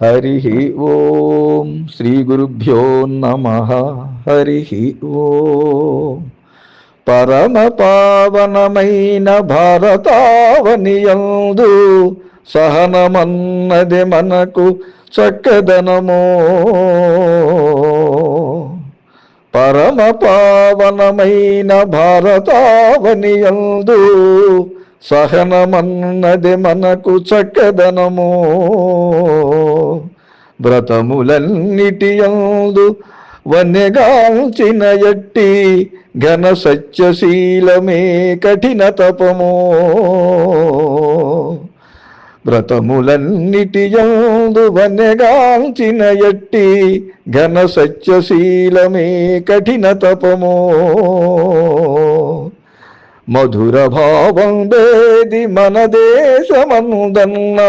హరి ఓం శ్రీ గురుభ్యో నమ హరి ఓం పరమ పావనమైన భారతావనియందు సహనమన్నది మనకు చక్కదనమో పరమ పావనమైన భారతావనియందు సహనమన్నది మనకు చక్కదనము. వ్రతములన్నిటి యందు వన్యగాల్చిన ఎట్టి ఘన సత్యశీలమే కఠిన తపము. వ్రతములన్నిటి యందు వన్యగాల్చిన ఎట్టి ఘన సత్యశీలమే కఠిన తపము. మధుర భావం వేది మన దేశమందన్న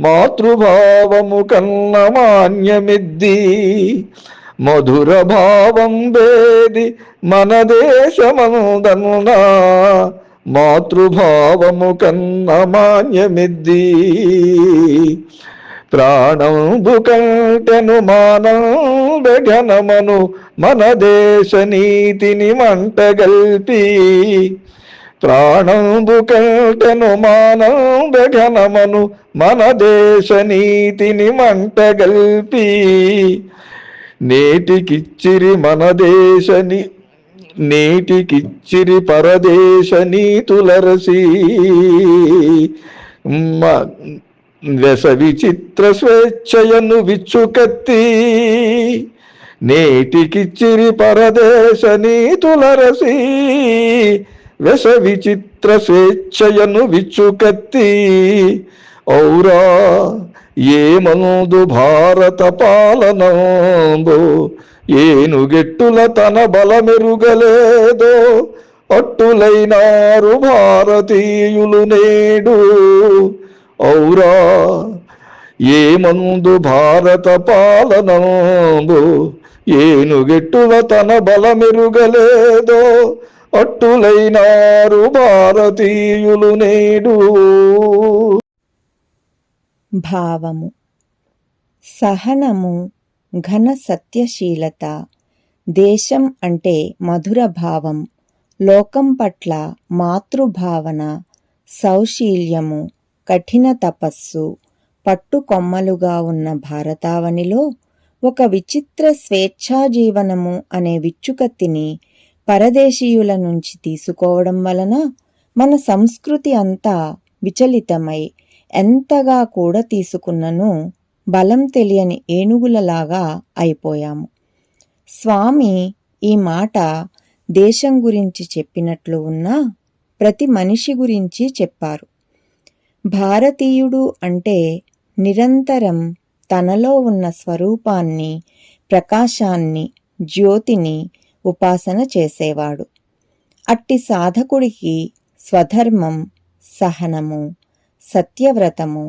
మాతృభావము కన్న మాన్యమిద్ది. మధుర భావం వేది మన దేశమందన్న మాతృభావము కన్న మాన్యమిద్ది. ప్రాణంబు కంటెను మానవ ఘనమను మన దేశ నీతిని మంటగల్పి ప్రాణంబు కంటెను మానవ ఘనమను మన దేశ నీతిని మంటగల్పి. నేటికిచ్చిరి మన దేశని నేటికిచ్చిరి పరదేశ నీతులరసి. వెస విచిత్ర స్వేచ్ఛయను విచ్చుకత్తి. నేటికిచ్చిరి పరదేశ నీతులరసి. వెస విచిత్ర స్వేచ్ఛయను విచ్చుకత్తి ఔరా ఏమందు భారత పాలనంబో ఏనుగెట్టుల తన బలమెరుగలేదో అట్టులైనారు భారతీయులు నేడు. ఔరా ఏమందు భారత పాలనంబు ఏనుగెట్టుల తన బలమెరుగలేదో అట్టులైనారు భారతీయులు నేడు. భావము. సహనము ఘన సత్యశీలత. దేశం అంటే మధుర భావం. లోకం పట్ల మాతృభావన. సౌశీల్యము కఠిన తపస్సు. పట్టుకొమ్మలుగా ఉన్న భారతావనిలో ఒక విచిత్ర స్వేచ్ఛాజీవనము అనే విచ్చుకత్తిని పరదేశీయుల నుంచి తీసుకోవడం వలన మన సంస్కృతి అంతా విచలితమై ఎంతగా కూడా తీసుకున్నను బలం తెలియని ఏనుగులలాగా అయిపోయాము. స్వామి ఈ మాట దేశం గురించి చెప్పినట్లు ఉన్నా ప్రతి మనిషి గురించి చెప్పారు. భారతీయుడు అంటే నిరంతరం తనలో ఉన్న స్వరూపాన్ని ప్రకాశాన్ని జ్యోతిని ఉపాసన చేసేవాడు. అట్టి సాధకుడికి స్వధర్మం సహనము సత్యవ్రతము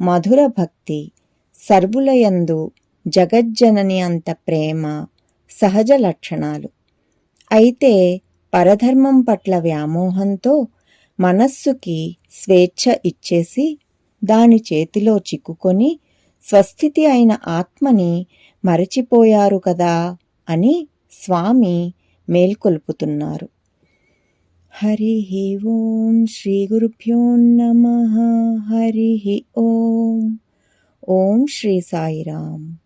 మధుర భక్తి సర్వులయందు జగజ్జనని అంత ప్రేమ సహజ లక్షణాలు. అయితే పరధర్మం పట్ల వ్యామోహంతో మనస్సుకి స్వేచ్ఛ ఇచ్చేసి దాని చేతిలో చిక్కుకొని స్వస్థితి అయిన ఆత్మని మరచిపోయారు కదా అని స్వామి మేల్కొల్పుతున్నారు. హరి ఓం శ్రీ గురుభ్యో నమ. హరి ఓం. ఓం శ్రీ సాయిరామ్.